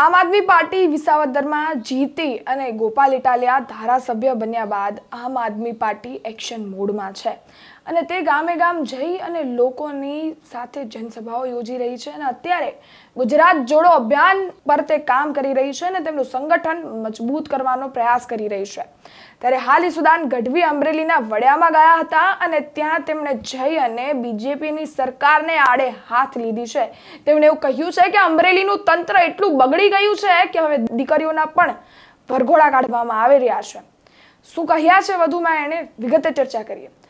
આમ આદમી પાર્ટી વિસાવદરમાં જીતી અને ગોપાલ ઇટાલિયા ધારાસભ્ય બન્યા બાદ આમ આદમી પાર્ટી એક્શન મોડમાં છે. અને તે ગામે ગામ જઈ અને લોકોની સાથે જનસભાઓ યોજી રહી છે અને અત્યારે ગુજરાત જોડો અભિયાન પર તે કામ કરી રહી છે અને તેમનું સંગઠન મજબૂત કરવાનો પ્રયાસ કરી રહી છે. ત્યારે હાલ ઈસુદાન ગઢવી અમરેલીના વડિયામાં ગયા હતા અને ત્યાં તેમણે જઈ અને બીજેપીની સરકારને આડે હાથ લીધી છે. તેમણે એવું કહ્યું છે કે અમરેલીનું તંત્ર એટલું બગડી ગયું છે કે હવે દીકરીઓના પણ ભરઘોડા કાઢવામાં આવી રહ્યા છે. શું કહ્યા છે વધુમાં એણે? વિગતે ચર્ચા કરીએ.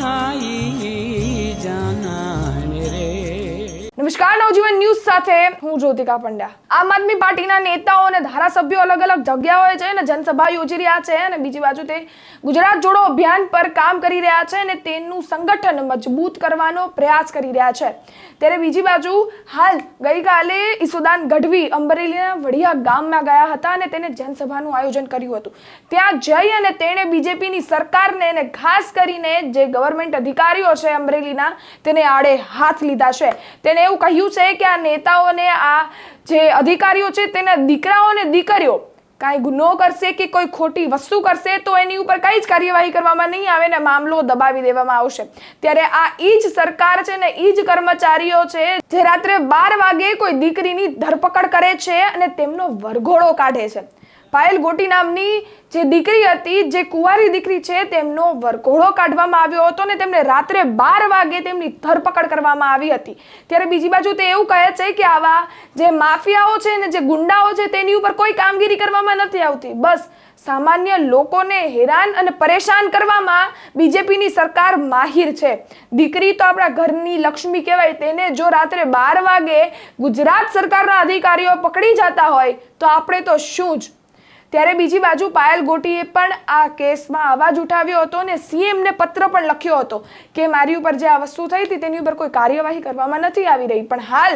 નમસ્કાર, નવજીવન ન્યૂઝ સાથે હું જ્યોતિકા પંડ્યા. આમ આદમી પાર્ટીના નેતાઓ અને ધારાસભ્યો અલગ અલગ જગ્યાઓએ છે અને જનસભા યોજી રહ્યા છે અને બીજી બાજુ તે ગુજરાત જોડો અભિયાન પર કામ કરી રહ્યા છે અને તેનું સંગઠન મજબૂત કરવાનો પ્રયાસ કરી રહ્યા છે. ત્યારે બીજી બાજુ હાલ ગઈકાલે ઈસુદાન ગઢવી અંબરેલીના વડિયા ગામમાં ગયા હતા અને તેને જનસભાનું આયોજન કર્યું હતું. ત્યાં જઈ અને તેણે બીજેપીની સરકારને અને ખાસ કરીને જે ગવર્મેન્ટ અધિકારીઓ છે અમરેલીના તેને આડે હાથ લીધા છે. તેણે એવું કહ્યું છે કે આ નેતાઓને આ જે અધિકારીઓ છે તેના દીકરાઓ અને દીકરીઓ કાંઈ ગુનો કરશે કે કોઈ ખોટી વસ્તુ કરશે તો એની ઉપર કંઈ જ કાર્યવાહી કરવામાં નહીં આવે ને મામલો દબાવી દેવામાં આવશે. ત્યારે આ ઈ જ સરકાર છે ને ઈ જ કર્મચારીઓ છે જે રાત્રે બાર વાગે કોઈ દીકરીની ધરપકડ કરે છે અને તેમનો વરઘોડો કાઢે છે. પાયલ ગોટી નામની જે દીકરી હતી, જે કુંવારી દીકરી છે, તેમનો વરઘોડો કાઢવામાં આવ્યો હતો ને તેમને રાત્રે બાર વાગે તેમની ધરપકડ કરવામાં આવી હતી. ત્યારે બીજી બાજુ તે એવું કહે છે કે આવા જે માફિયાઓ છે ને જે ગુંડાઓ છે, તેની ઉપર કોઈ કામગીરી કરવામાં નથી આવતી. બસ, સામાન્ય લોકોને હેરાન અને પરેશાન કરવામાં બીજેપીની સરકાર માહિર છે. દીકરી તો આપણા ઘરની લક્ષ્મી કહેવાય, તેને જો રાત્રે બાર વાગે ગુજરાત સરકારના અધિકારીઓ પકડી જતા હોય, તો આપણે તો શું જ ત્યારે બીજી બાજુ પાયલ ગોટીએ પણ આ કેસમાં અવાજ ઉઠાવ્યો હતો અને સીએમને પત્ર પણ લખ્યો હતો કે મારી ઉપર જે આ વસ્તુ થઈ હતી તેની ઉપર કોઈ કાર્યવાહી કરવામાં નથી આવી રહી. પણ હાલ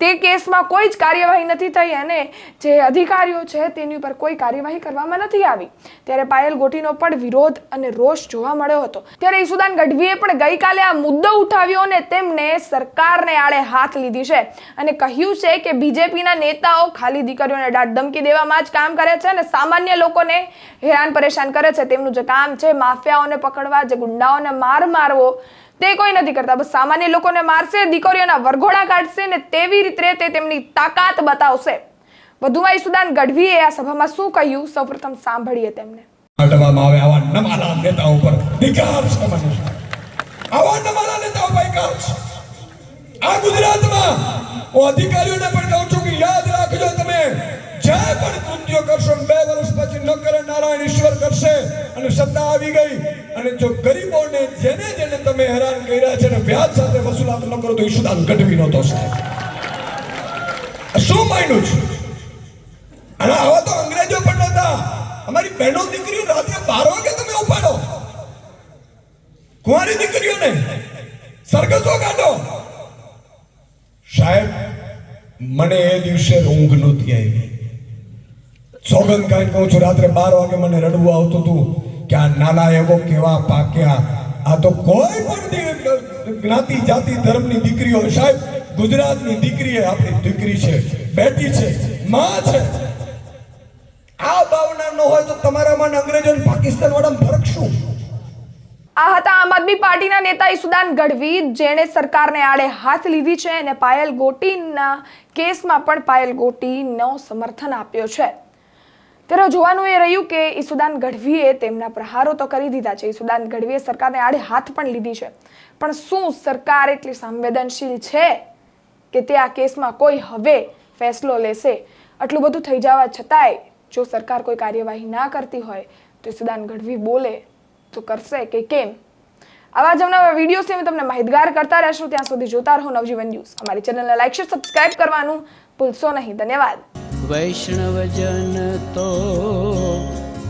તે કેસમાં કોઈ જ કાર્યવાહી નથી થઈ અને જે અધિકારીઓ છે તેની ઉપર કોઈ કાર્યવાહી કરવામાં નથી આવી. ત્યારે પાયલ ગોટીનો પણ વિરોધ અને રોષ જોવા મળ્યો હતો. ત્યારે ઈસુદાન ગઢવીએ પણ ગઈકાલે આ મુદ્દો ઉઠાવ્યો અને તેમને સરકારને આડે હાથ લીધી છે અને કહ્યું છે કે બીજેપીના નેતાઓ ખાલી દીકરીઓને દાટ ધમકી દેવામાં જ કામ કરે છે અને સામાન્ય લોકોને હેરાન પરેશાન કરે છે. તેમનું જે કામ છે, માફિયાઓને પકડવા, જે ગુંડાઓને માર મારવો તે કોઈ નથી કરતા. બસ સામાન્ય લોકોને મારશે, દીકરીઓના વરઘોડા કાઢશે ને તેવી રીતે તે તેમની તાકાત બતાવશે. વધુમાં ઈસુદાન ગઢવીએ આ સભામાં શું કહ્યું? સૌપ્રથમ સાંભળીએ તેમને. હટવામાં આવે આવા નમાલા નેતાઓ પર નિકાલ છે આવા નમાલા નેતાઓ પર નિકાલ છે. આ ગુજરાતમાં હું અધિકારીઓને પણ કહું છું કે યાદ રાખજો તમે. જે પણ કૃત્યો કરશો બે વર્ષ પછી કરશે અને સત્તા આવી ગઈ. અને જો ગરીબોને જેને જેને તમે હેરાન કર્યા છે અને વ્યાજ સાથે વસૂલાત ન કરો તો ઈશુદાન ગઢવી નહોતો શું માન્યું છે? અને આવા તો અંગ્રેજો પણ નહોતા. અમારી બહેનો દીકરીઓ રાત્રે બાર વાગે તમે ઉપાડો. કુંવારી દીકરીઓને સરગસો કાઢો. સાહેબ, મને એ દિવસે ઊંઘ નહોતી આવી. સોગંદ કાંઈ કહું છું, રાત્રે બાર વાગે મને રડવું આવતું હતું કે આ નાલાયકો કેવા પાક્યા. આ તો કોઈ પણ જ્ઞાતિ, જાતિ, ધર્મની દીકરીઓ, સાહેબ, ગુજરાતની દીકરી એ આપણી દીકરી છે, બેટી છે, માં છે. આ ભાવના ન હોય તો તમારામાં અંગ્રેજો અને પાકિસ્તાન વાળા ફરક આ હતા આમ આદમી પાર્ટીના નેતા ઈસુદાન ગઢવી, જેણે સરકારને આડે હાથ લીધી છે અને પાયલ ગોટીના કેસમાં પણ પાયલ ગોટીનો સમર્થન આપ્યો છે. ત્યારે જોવાનું એ રહ્યું કે ઈસુદાન ગઢવીએ તેમના પ્રહારો તો કરી દીધા છે. ઈસુદાન ગઢવીએ સરકારને આડે હાથ પણ લીધી છે. પણ શું સરકાર એટલી સંવેદનશીલ છે કે તે આ કેસમાં કોઈ હવે ફેસલો લેશે? આટલું બધું થઈ જવા છતાંય જો સરકાર કોઈ કાર્યવાહી ના કરતી હોય તો ઈસુદાન ગઢવી બોલે તો કરશે કે કેમ? આવા જ અવનવા વિડીયોઝથી અમે તમને માહિતગાર કરતા રહેશું. ત્યાં સુધી જોતા રહો નવજીવન ન્યૂઝ. અમારી ચેનલને લાઈક, શેર, સબસ્ક્રાઇબ કરવાનું ભૂલશો નહીં. ધન્યવાદ. વૈષ્ણવજન તો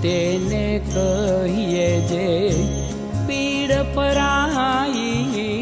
તેને કહીએ જે પીડ પરાઈ જાના